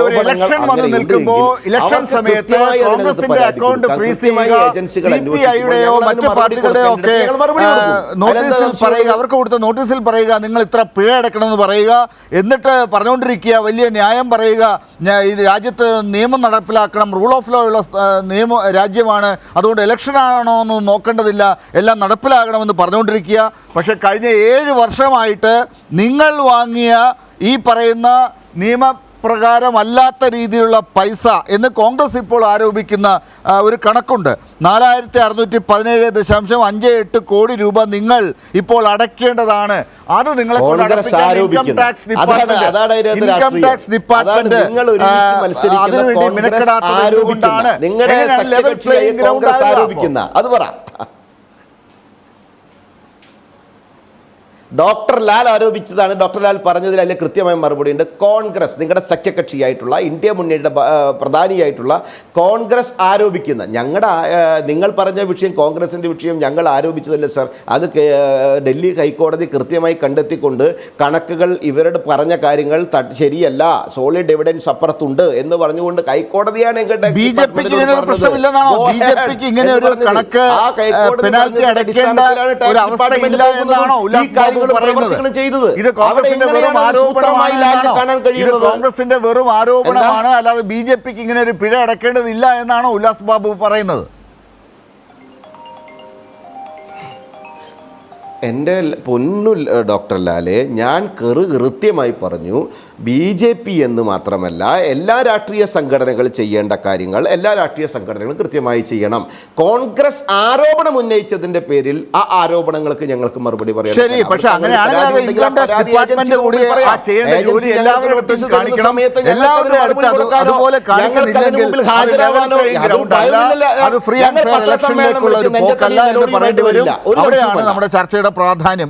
ഒരു ഇലക്ഷൻ വന്ന് നിൽക്കുമ്പോൾ നിൽക്കുമ്പോ ഇലക്ഷൻ സമയത്ത് കോൺഗ്രസിന്റെ അക്കൗണ്ട്. ഫ്രീസ് ചെയ്യുക സി പി ഐയുടെയോ മറ്റു പാർട്ടികളുടെയോ ഒക്കെ. നോട്ടീസിൽ പറയുക അവർക്ക് കൊടുത്ത നോട്ടീസിൽ പറയുക നിങ്ങൾ ഇത്ര പിഴ അടക്കണമെന്ന് പറയുക എന്നിട്ട് പറഞ്ഞുകൊണ്ടിരിക്കുക വലിയ ന്യായം പറയുക ഇത് രാജ്യത്ത് നിയമം നടപ്പിലാക്കണം റൂൾ ഓഫ് ലോ ഉള്ള നിയമ രാജ്യമാണ് അതുകൊണ്ട് ഇലക്ഷൻ ആണോ എന്ന് നോക്കേണ്ടതില്ല എല്ലാം നടപ്പിലാകണമെന്ന് പറഞ്ഞുകൊണ്ടിരിക്കുക പക്ഷെ കഴിഞ്ഞ ഏഴ് വർഷമായിട്ട് നിങ്ങൾ വാങ്ങിയ ഈ പറയുന്ന നിയമപ്രകാരമല്ലാത്ത രീതിയിലുള്ള പൈസ എന്ന് കോൺഗ്രസ് ഇപ്പോൾ ആരോപിക്കുന്ന ഒരു കണക്കുണ്ട്. നാലായിരത്തി അറുന്നൂറ്റി പതിനേഴ് ദശാംശം അഞ്ച് എട്ട് കോടി രൂപ നിങ്ങൾ ഇപ്പോൾ അടയ്ക്കേണ്ടതാണ്. അത് നിങ്ങളെ ഇൻകം ആരോപിക്കുന്നു. ടാക്സ് ഡിപ്പാർട്ട്മെന്റ് ഇൻകം ടാക്സ് അതിനുവേണ്ടി മിനക്കെടാത്തത് ലെവൽ പ്ലേയിങ് ഗ്രൗണ്ട്? ആരോപിക്കുന്ന? അത് പറ. ഡോക്ടർ ലാൽ ആരോപിച്ചതാണ്. ഡോക്ടർ ലാൽ പറഞ്ഞതിൽ അതിൽ കൃത്യമായ മറുപടി ഉണ്ട്. കോൺഗ്രസ് നിങ്ങളുടെ സഖ്യകക്ഷിയായിട്ടുള്ള ഇന്ത്യ മുന്നണിയുടെ പ്രധാനിയായിട്ടുള്ള കോൺഗ്രസ് ആരോപിക്കുന്ന ഞങ്ങളുടെ നിങ്ങൾ പറഞ്ഞ വിഷയം കോൺഗ്രസിന്റെ വിഷയം ഞങ്ങൾ ആരോപിച്ചതല്ല സർ. അത് ഡൽഹി ഹൈക്കോടതി കൃത്യമായി കണ്ടെത്തിക്കൊണ്ട് കണക്കുകൾ ഇവരുടെ പറഞ്ഞ കാര്യങ്ങൾ ശരിയല്ല. സോളിഡ് എവിഡൻസ് അപ്പുറത്തുണ്ട് എന്ന് പറഞ്ഞുകൊണ്ട് ഹൈക്കോടതിയാണ് ഞങ്ങളുടെ ബി ജെ പിക്ക് ഇങ്ങനെ ഒരു പ്രശ്നമില്ലെന്നാണോ? ബി ജെ പിക്ക് ഇങ്ങനെ ഒരു കണക്ക് പെനാൽറ്റി അടയ്ക്കേണ്ട ഒരു എന്നാണോ? ഉല്ലാസ് പറയുന്നത്. ഇത് കോൺഗ്രസിന്റെ വെറും ആരോപണമായില്ലാണോ ഇത്? കോൺഗ്രസിന്റെ വെറും ആരോപണമാണ് അല്ലാതെ ബി ജെ പിക്ക് ഇങ്ങനെ ഒരു പിഴ അടക്കേണ്ടതില്ല എന്നാണോ ഉല്ലാസ് ബാബു പറയുന്നത്? എന്റെ പൊന്നു ഡോക്ടർ ലാലെ ഞാൻ കെറു കൃത്യമായി പറഞ്ഞു ബി ജെ പി എന്ന് മാത്രമല്ല എല്ലാ രാഷ്ട്രീയ സംഘടനകൾ ചെയ്യേണ്ട കാര്യങ്ങൾ എല്ലാ രാഷ്ട്രീയ സംഘടനകളും കൃത്യമായി ചെയ്യണം. കോൺഗ്രസ് ആരോപണം ഉന്നയിച്ചതിന്റെ പേരിൽ ആ ആരോപണങ്ങൾക്ക് ഞങ്ങൾക്ക് മറുപടി പറയാം ശരി പക്ഷേ അത് ഫ്രീ ആൻഡ് ഫെയർ ഇലക്ഷനിലേക്കുള്ള ഒരു പോക്കല്ല എന്ന് പറയേണ്ടി വരും. അവിടെയാണ് നമ്മുടെ ചർച്ചയുടെ പ്രാധാന്യം.